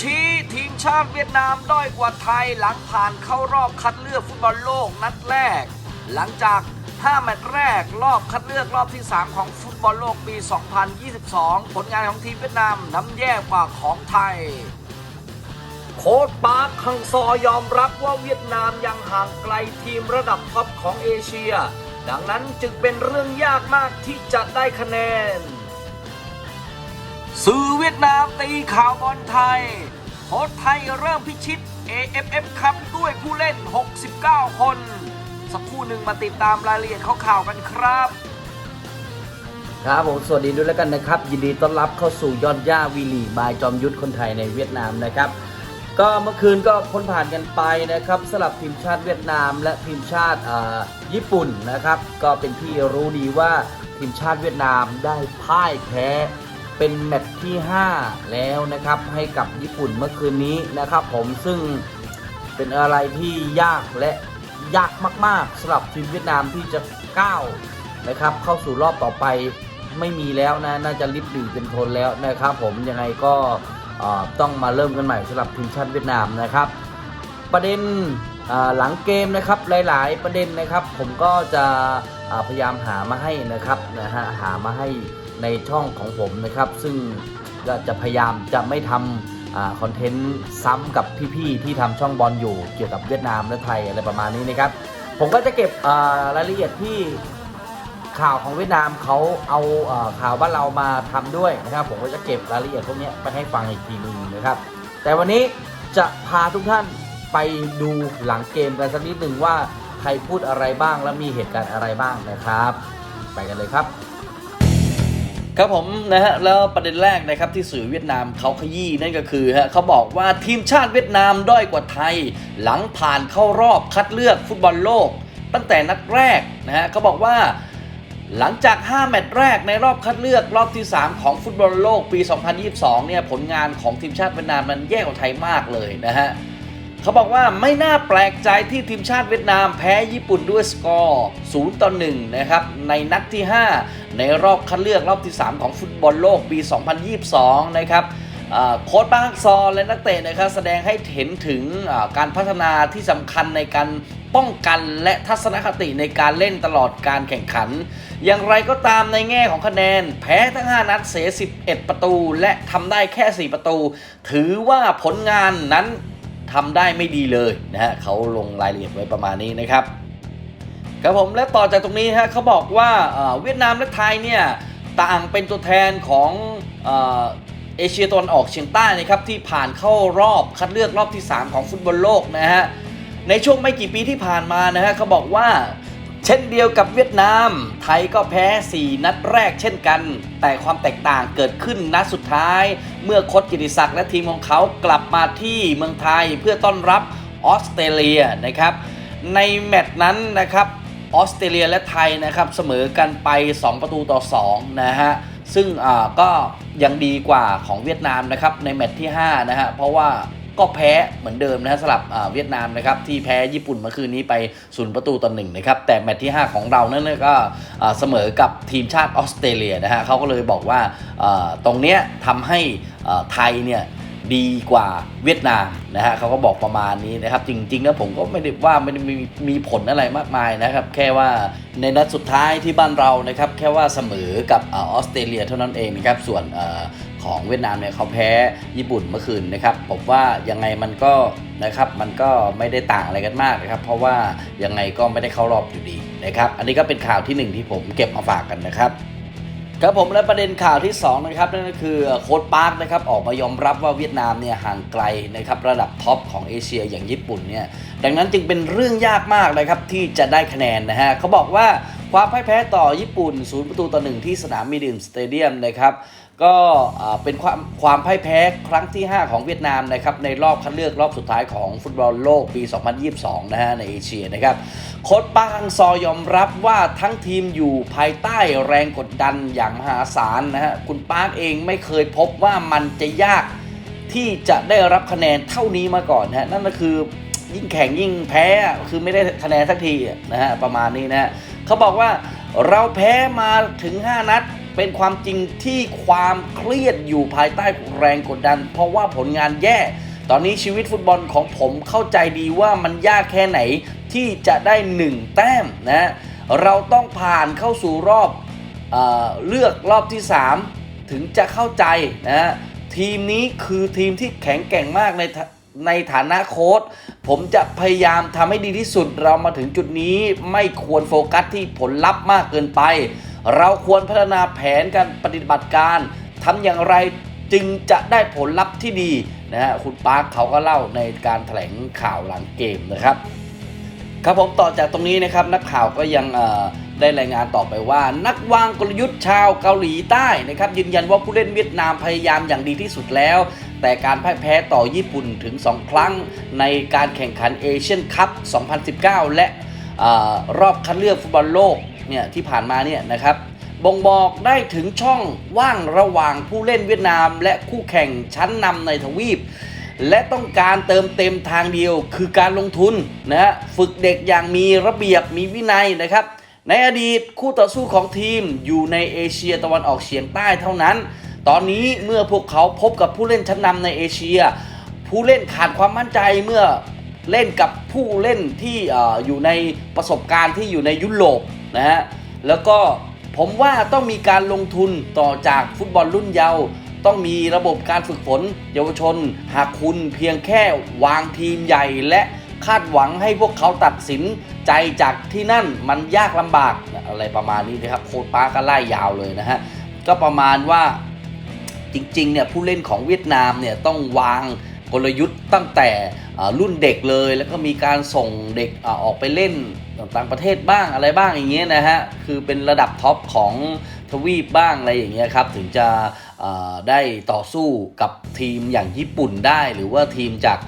ชี้ทีมชาติเวียดนามด้อยกว่าไทยหลังผ่านเข้ารอบคัดเลือกฟุตบอลโลกนัดแรก หลังจาก 5 แมตช์แรกรอบคัดเลือกรอบที่ 3 ของฟุตบอลโลกปี 2022 ผลงานของทีมเวียดนามน้ำแย่กว่าของไทย โค้ชปาร์คฮังซอยอมรับว่าเวียดนามยังห่างไกลทีมระดับท็อปของเอเชีย ดังนั้นจึงเป็นเรื่องยากมากที่จะได้คะแนน สื่อเวียดนามตีข่าวบอลไทยโค้ชไทยเริ่มพิชิต AFF ครับด้วยผู้เล่น 69 คน สักครู่หนึ่งมาติดตามรายละเอียดข,ข่าวกันครับ ครับผมสวัสดีด้วยแล้วกันนะครับ ยินดีต้อนรับเข้าสู่ยอดย่าวีลีบายจอมยุทธคนไทยในเวียดนามนะครับ ก็เมื่อคืนก็พ้นผ่านกันไปนะครับสำหรับทีมชาติเวียดนาม และทีมชาติญี่ปุ่นนะครับ ก็เป็นที่รู้ดีว่าทีมชาติเวียดนามได้พ่ายแพ้ เป็นแมตช์ที่ 5 แล้วนะครับให้กับญี่ปุ่นเมื่อคืนนี้นะครับ ผมซึ่งเป็นอะไรที่ยากและยากมากๆสำหรับทีมเวียดนามที่จะก้าวนะครับ เข้าสู่รอบต่อไปไม่มีแล้วนะน่าจะลิบหลีเป็นทนแล้วนะครับ ผมยังไงก็ต้องมาเริ่มกันใหม่สำหรับทีมชาติเวียดนามนะครับ ประเด็นหลังเกมนะครับหลาย ๆ ประเด็นนะครับ ผมก็จะพยายามหามาให้นะครับนะฮะหามาให้ ในช่องของผมนะครับ ซึ่งก็จะพยายามจะไม่ทำคอนเทนต์ซ้ำกับพี่ๆที่ทำช่องบอลอยู่เกี่ยวกับเวียดนามและไทยอะไรประมาณนี้นะครับ ผมก็จะเก็บรายละเอียดที่ข่าวของเวียดนามเขาเอาอข่าวบ้านเรามาทำด้วยนะครับ ผมก็จะเก็บรายละเอียดพวกนี้ไปให้ฟังอีกทีหนึงนะครับ แต่วันนี้จะพาทุกท่านไปดูหลังเกมกันสักนิดหนึ่งว่าใครพูดอะไรบ้างและมีเหตุการณ์อะไรบ้างนะครับ ไปกันเลยครับ ครับผมนะฮะแล้วประเด็นแรกนะครับที่สื่อเวียดนามเขาขยี้นั่นก็คือฮะเขาบอกว่าทีมชาติเวียดนามด้อยกว่าไทย หลังผ่านเข้ารอบคัดเลือกฟุตบอลโลก ตั้งแต่นัดแรกนะฮะเขาบอกว่าหลังจาก 5 แมตช์แรกในรอบคัดเลือกรอบที่ 3 ของฟุตบอลโลกปี 2022 เนี่ยผลงานของทีมชาติเวียดนามมันแย่กว่าไทยมากเลยนะฮะ เขาบอกว่าไม่น่าแปลกใจที่ทีมชาติเวียดนามแพ้ญี่ปุ่นด้วยสกอร์ 0 ต่อ 1 นะครับ ในนัดที่ 5 ในรอบคัดเลือกรอบที่ 3 ของฟุตบอลโลกปี 2022 นะครับโค้ชบางซอและนักเตะนะครับแสดงให้เห็นถึงการพัฒนาที่สำคัญในการป้องกันและทัศนคติในการเล่นตลอดการแข่งขัน อย่างไรก็ตามในแง่ของคะแนน แพ้ทั้ง 5 นัดเสีย 11 ประตู และทำได้แค่ 4 ประตู ถือว่าผลงานนั้น ทำได้ไม่ดีเลยนะฮะเขาลงรายละเอียดไว้ประมาณนี้นะครับครับผมและต่อจากตรงนี้ฮะเขาบอกว่าเวียดนามและไทยเนี่ยต่างเป็นตัวแทนของเอ่อเอเชียตะวันออกเฉียงใต้นะครับที่ผ่านเข้ารอบคัดเลือกรอบที่ 3 ของฟุตบอลโลกนะฮะในช่วงไม่กี่ปีที่ผ่านมานะฮะเขาบอกว่า เช่นเดียวกับเวียดนาม ไทยก็แพ้ 4 นัดแรกเช่นกัน แต่ความแตกต่างเกิดขึ้นนัดสุดท้าย เมื่อโค้ชกิติศักดิ์และทีมของเขากลับมาที่เมืองไทยเพื่อต้อนรับออสเตรเลียนะครับ ในแมตช์นั้นนะครับออสเตรเลียและไทยนะครับเสมอกันไป 2 ประตูต่อ 2 นะฮะ ซึ่งก็ยังดีกว่าของเวียดนามนะครับในแมตช์ที่5นะฮะเพราะว่า ก็แพ้เหมือนเดิมนะสำหรับอ่าเวียดนามนะครับที่แพ้ญี่ปุ่นเมื่อคืนนี้ไปศูนย์ประตูต่อหนึ่งนะครับแต่แมตช์ที่ 5 ของเรานั่นก็เสมอกับทีมชาติออสเตรเลียนะฮะเขาก็เลยบอกว่าตรงเนี้ยทำให้ไทยเนี่ยดีกว่าเวียดนามนะฮะเขาก็บอกประมาณนี้นะครับ จริงๆแล้วผมก็ไม่ได้ว่าไม่ได้มีมีผลอะไรมากมายนะครับ แค่ว่าในนัดสุดท้ายที่บ้านเรานะครับ แค่ว่าเสมอกับออสเตรเลียเท่านั้นเองนะครับ ส่วน ของเวียดนามเนี่ยเขาแพ้ญี่ปุ่นเมื่อคืนนะครับผมว่ายังไงมันก็นะครับมันก็ไม่ได้ต่างอะไรกันมากนะครับ เพราะว่ายังไงก็ไม่ได้เข้ารอบอยู่ดีนะครับอันนี้ก็เป็นข่าวที่หนึ่งที่ผมเก็บมาฝากกันนะครับครับผมและประเด็นข่าวที่ 2 นะครับนั่นก็คือโค้ดปาร์คนะครับออกมายอมรับว่าเวียดนามเนี่ยห่างไกลนะครับระดับท็อปของเอเชียอย่างญี่ปุ่นเนี่ยดังนั้นจึงเป็นเรื่องยากมากนะครับที่จะได้คะแนนนะฮะเขาบอกว่า ความพ่ายแพ้ต่อญี่ปุ่นศูนย์ประตูต่อหนึ่งที่สนามมิดิมสเตเดียมนะครับก็เป็นความความพ่ายแพ้ครั้งที่ 5 ของเวียดนามนะครับในรอบคัดเลือกรอบสุดท้ายของฟุตบอลโลกปี 2022 นะฮะในเอเชียนะครับโค้ชปาฮังซอยอมรับว่าทั้งทีมอยู่ภายใต้แรงกดดันอย่างมหาศาลนะฮะคุณปาร์คเองไม่เคยพบว่ามันจะยากที่จะได้รับคะแนนเท่านี้มาก่อนนะฮะนั่นก็คือยิ่งแข่งยิ่งแพ้คือไม่ได้คะแนนสักทีนะฮะประมาณนี้นะฮะ เขาบอกว่าเราแพ้มาถึง 5 นัด เป็นความจริงที่ความเครียดอยู่ภายใต้แรงกดดัน เพราะว่าผลงานแย่ ตอนนี้ชีวิตฟุตบอลของผมเข้าใจดีว่ามันยากแค่ไหนที่จะได้หนึ่งแต้มนะ เราต้องผ่านเข้าสู่รอบเอเลือกรอบที่ 3 ถึงจะเข้าใจนะทีมนี้คือทีมที่แข็งแกร่งมากใน ในฐานะโค้ชผมจะพยายามทำให้ดีที่สุดเรามาถึงจุดนี้ไม่ควรโฟกัสที่ผลลัพธ์มากเกินไป เราควรพัฒนาแผนการปฏิบัติการทำอย่างไรจึงจะได้ผลลัพธ์ที่ดีนะฮะคุณปาร์คเขาก็เล่าในการแถลงข่าวหลังเกมนะครับ ครับผมต่อจากตรงนี้นะครับ นักข่าวก็ยังเอ่อได้รายงานต่อไปว่า นักวางกลยุทธ์ชาวเกาหลีใต้นะครับยืนยันว่าผู้เล่นเวียดนามพยายามอย่างดีที่สุดแล้ว แต่การพ่ายแพ้ต่อญี่ปุ่นถึง 2 ครั้งในการแข่งขันเอเชียนคัพ 2019 และอรอบคัดเลือกฟุตบอลโลกเนี่ยที่ผ่านมาเนี่ยนะครับบ่งบอกได้ถึงช่องว่างระหว่างผู้เล่นเวียดนาม และคู่แข่งชั้นนำในทวีป และต้องการเติมเต็มทางเดียวคือการลงทุนนะฮะฝึกเด็กอย่างมีระเบียบมีวินัยนะครับ ในอดีตคู่ต่อสู้ของทีมอยู่ในเอเชียตะวันออกเฉียงใต้เท่านั้น ตอนนี้เมื่อพวกเขาพบกับผู้เล่นชั้นนำในเอเชีย ผู้เล่นขาดความมั่นใจเมื่อเล่นกับผู้เล่นที่ออยู่ในประสบการณ์ที่อยู่ในยุโรปนะฮะแล้วก็ผมว่าต้องมีการลงทุนต่อจากฟุตบอลรุ่นเยาว์ต้องมีระบบการฝึกฝน เยาวชน หากคุณเพียงแค่วางทีมใหญ่และคาดหวังให้พวกเขาตัดสินใจจากที่นั่นมันยากลำบากอะไรประมาณนี้นะครับโค้ดป้าก็ไล่ยาวเลยนะฮะก็ประมาณว่า จริงๆเนี่ยผู้เล่นของเวียดนามเนี่ยต้องวางกลยุทธ์ตั้งแต่รุ่นเด็กเลย แล้วก็มีการส่งเด็กอออกไปเล่นต่างประเทศบ้างอะไรบ้างอย่างเงี้ยนะฮะคือเป็นระดับท็อปของทวีปบ้างอะไรอย่างเงี้ยครับถึงจะได้ต่อสู้กับทีมอย่างญี่ปุ่นได้ หรือว่าทีมจาก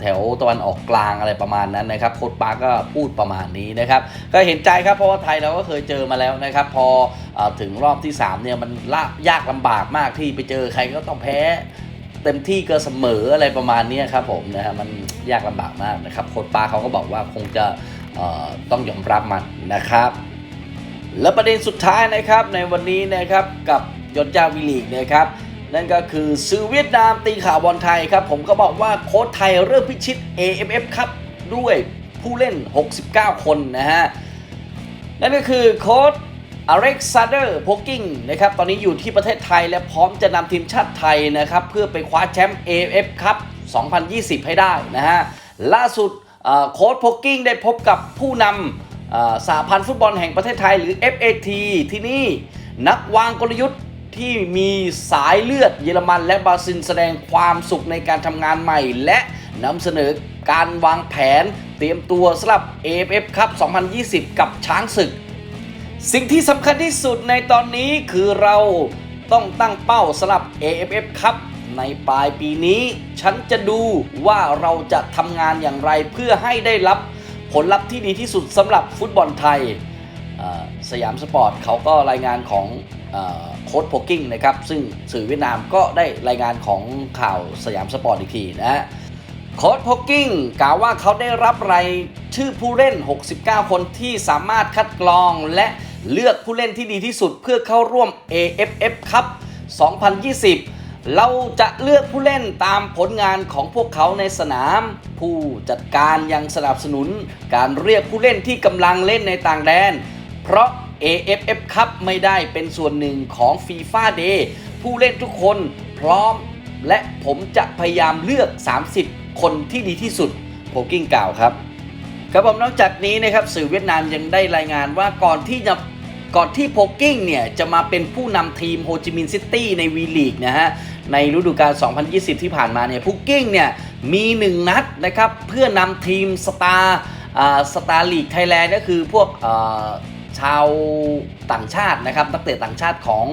แถวตะวันออกกลางอะไรประมาณนั้นนะครับโค้ดปาร์ก็พูดประมาณนี้นะครับก็เห็นใจครับเพราะว่าไทยเราก็เคยเจอมาแล้วนะครับพออถึงรอบที่3เนี่ยมันละยากลำบากมากที่ไปเจอใครก็ต้องแพ้เต็มที่ก็เสมออะไรประมาณนี้ครับผมนะฮะมันยากลำบากมากนะครับโค้ดปาเขาก็บอกว่าคงจะต้องยอมรับมันนะครับ และประเด็นสุดท้ายนะครับในวันนี้นะครับกับยนต์จาวิลีกนะครับ นั่นก็คือซื้อเวียดนามตีข่าวบอลไทยครับ ผมก็บอกว่าโค้ชไทยเริ่มพิชิต AFF ครับด้วยผู้เล่น 69 คนนะฮะ นั่นก็คือโค้ชอเล็กซานเดอร์โพกิ้งนะครับ ตอนนี้อยู่ที่ประเทศไทยและพร้อมจะนำทีมชาติไทยนะครับ เพื่อไปคว้าแชมป์ AFF ครับ 2020 ให้ได้นะฮะ ล่าสุดโค้ชโพกิ้งได้พบกับผู้นำสหพันธ์ฟุตบอลแห่งประเทศไทยหรือ FAT ที่นี่นักวางกลยุทธ์ ที่มีสายเลือดเยอรมันและบราซิลแสดงความสุขในการทำงานใหม่ และนำเสนอการวางแผนเตรียมตัวสำหรับ AFF ครับ 2020 กับช้างศึก สิ่งที่สำคัญที่สุดในตอนนี้คือเราต้องตั้งเป้าสำหรับ AFF ครับในปลายปีนี้ ฉันจะดูว่าเราจะทำงานอย่างไรเพื่อให้ได้รับผลลัพธ์ที่ดีที่สุดสำหรับฟุตบอลไทย สยามสปอร์ตเขาก็รายงานของ ค้ดโพกิ้งนะครับ ซึ่งสื่อเวียดนามก็ได้รายงานของข่าวสยามสปอร์ตอีกทีนะฮะโค้ดโพกิ้งกล่าวว่าเขาได้รับรายชื่อผู้เล่น 69 คนที่สามารถคัดกรองและเลือกผู้เล่นที่ดีที่สุดเพื่อเข้าร่วม AFF ครับ 2020 เราจะเลือกผู้เล่นตามผลงานของพวกเขาในสนาม ผู้จัดการยังสนับสนุนการเรียกผู้เล่นที่กำลังเล่นในต่างแดน เพราะ AFF ครับไม่ได้เป็นส่วนหนึ่งของ FIFA Day ผู้เล่นทุกคนพร้อม และผมจะพยายามเลือก 30 คนที่ดีที่สุดโพกิ้งกล่าวครับ ครับผมนอกจากนี้นะครับสื่อเวียดนามยังได้รายงานว่าก่อนที่จะก่อนที่โพกิ้งเนี่ย จะมาเป็นผู้นำทีมโฮจิมินห์ซิตี้ในวีลีกนะฮะ ในฤดูกาล 2020 ที่ผ่านมาเนี่ยโพกิ้งเนี่ยมี 1 นัดนะครับ เพื่อนำทีมสตาร์สตาร์ลีกไทยแลนด์ก็คือพวก ชาวต่างชาตินะครับนักเตะต่างชาติของ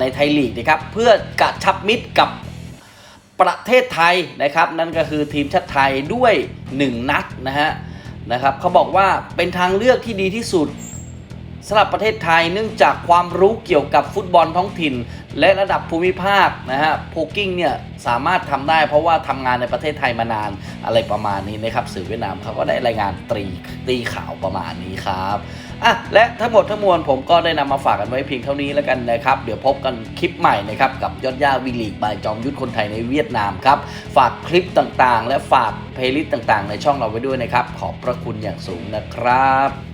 ในไทยลีกนะครับเพื่อกระชับมิตรกับประเทศไทยนะครับ นั่นก็คือทีมชาติไทยด้วย 1 นัดนะฮะนะครับเขาบอกว่าเป็นทางเลือกที่ดีที่สุดสำหรับประเทศไทยเนื่องจากความรู้เกี่ยวกับฟุตบอลท้องถิ่น และระดับภูมิภาคนะฮะโพกิ้งเนี่ยสามารถทำได้เพราะว่าทำงานในประเทศไทยมานานอะไรประมาณนี้นะครับสื่อเวียดนามเขาก็ได้รายงานตรีตีข่าวประมาณนี้ครับ อะและทั้งหมดทั้งมวลผมก็ได้นำมาฝากกันไว้เพียงเท่านี้แล้วกันนะครับ เดี๋ยวพบกันคลิปใหม่นะครับกับยอดย่าวีลีกบายจอมยุทธคนไทยในเวียดนามครับ ฝากคลิปต่างๆ และฝากเพลย์ลิสต์ต่างๆ ในช่องเราไว้ด้วยนะครับ ขอบพระคุณอย่างสูงนะครับ